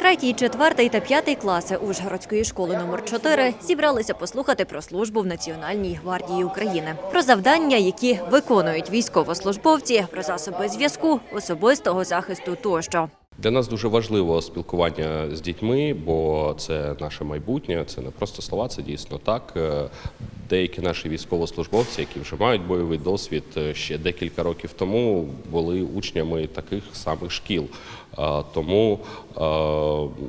Третій, четвертий та п'ятий класи Ужгородської школи номер 4 зібралися послухати про службу в Національній гвардії України, про завдання, які виконують військовослужбовці, про засоби зв'язку, особистого захисту тощо. Для нас дуже важливо спілкування з дітьми, бо це наше майбутнє, це не просто слова, це дійсно так. Деякі наші військовослужбовці, які вже мають бойовий досвід, е, ще декілька років тому були учнями таких самих шкіл. Е, Тому е,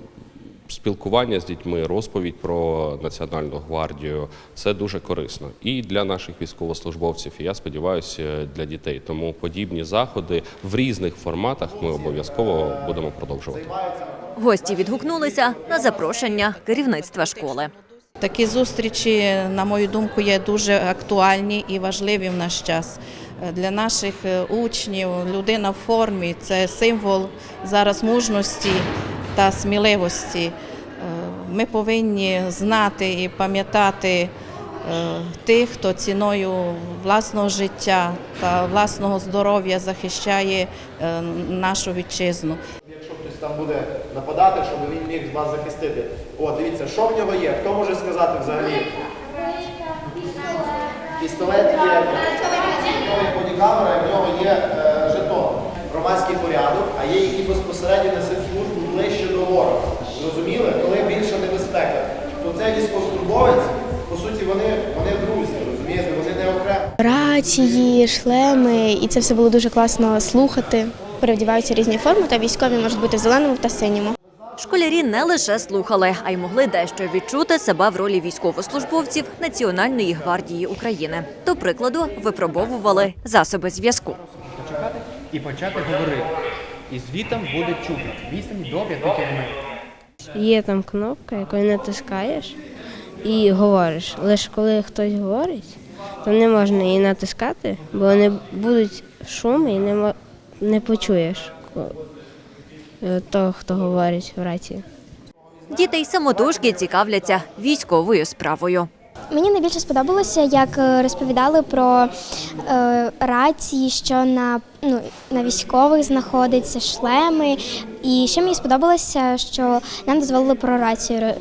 спілкування з дітьми, розповідь про Національну гвардію це дуже корисно і для наших військовослужбовців, і я сподіваюся, для дітей. Тому подібні заходи в різних форматах ми обов'язково будемо продовжувати. Гості відгукнулися на запрошення керівництва школи. Такі зустрічі, на мою думку, є дуже актуальні і важливі в наш час. Для наших е, учнів людина в формі це символ зараз мужності та сміливості. Е, Ми повинні знати і пам'ятати е, тих, хто ціною власного життя та власного здоров'я захищає нашу вітчизну. Там буде нападати, щоб він міг вас захистити. О, дивіться, що в нього є? Хто може сказати взагалі? Пістолет є, бодікамера, і в нього є е, жетон. Громадський порядок, а є які безпосередньо несуть службу ближче до ворога. Зрозуміли? Коли більша небезпека. То цей військовослужбовець, по суті, вони, вони друзі, розумієте, вони не окремо. Рації, шлеми, і це все було дуже класно слухати. Перевдіваються різні форми, та військові можуть бути в зеленому та синьому. Школярі не лише слухали, а й могли дещо відчути себе в ролі військовослужбовців Національної гвардії України. До прикладу, випробовували засоби зв'язку. почекати і почати говорити. І звітом буде чутно. Відстані до 5 км. Є там кнопка, якою натискаєш і говориш. Лише коли хтось говорить, то не можна її натискати, бо не будуть шуми і не, мо- не почуєш е, того, хто говорить в рації. Діти й самотужки цікавляться військовою справою. Мені найбільше сподобалося, як е, розповідали про е, рації, що на, ну, на військових знаходиться, шлеми. І ще мені сподобалося, що нам дозволили про рацію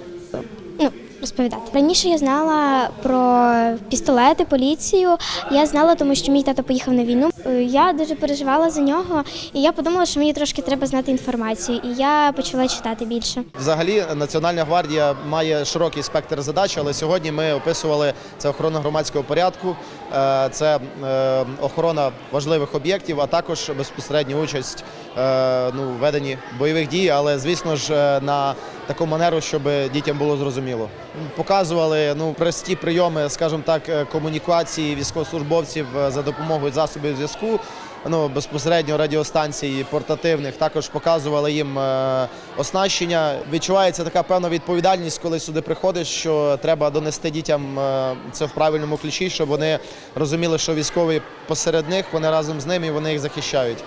розповідати. Раніше я знала про пістолети, поліцію. Я знала, тому що мій тато поїхав на війну. Е, Я дуже переживала за нього, і я подумала, що мені трошки треба знати інформацію. І я почала читати більше. Взагалі, Національна гвардія має широкий спектр задач, але сьогодні ми описували це охорона громадського порядку, е, це е, охорона важливих об'єктів, а також безпосередня участь ну, в веденні бойових дій, але звісно ж на таку манеру, щоб дітям було зрозуміло. Показували ну прості прийоми, скажімо так, е, комунікації військовослужбовців е, за допомогою засобів зв'язку. Ну, безпосередньо радіостанцій портативних також показували їм е, оснащення. Відчувається така певна відповідальність, коли сюди приходиш, що треба донести дітям це в правильному ключі, щоб вони розуміли, що військові посеред них, вони разом з ними, і вони їх захищають.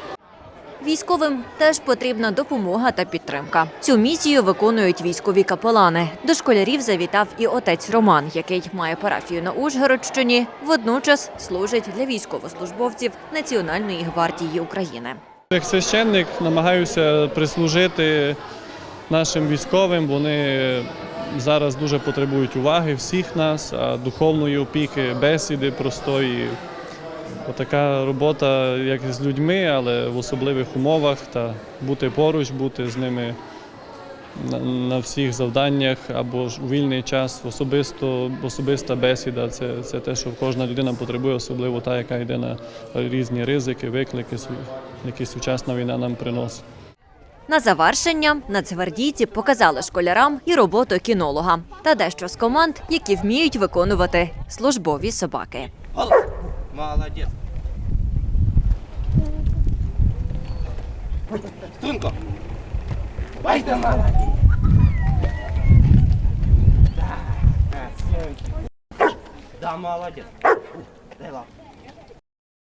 Військовим теж потрібна допомога та підтримка. Цю місію виконують військові капелани. До школярів завітав і отець Роман, який має парафію на Ужгородщині. Водночас служить для військовослужбовців Національної гвардії України. Як священник намагаюся прислужити нашим військовим. Вони зараз дуже потребують уваги всіх нас, духовної опіки, бесіди простої. Отака робота, як з людьми, але в особливих умовах, та бути поруч, бути з ними на, всіх завданнях або ж у вільний час, особисто, особиста бесіда це, це те, що кожна людина потребує, особливо та, яка йде на різні ризики, виклики, які сучасна війна нам приносить. На завершення нацгвардійці показали школярам і роботу кінолога та дещо з команд, які вміють виконувати службові собаки. Молодець. Струнко. Байда молодець. Да, молодець. Дай лапу.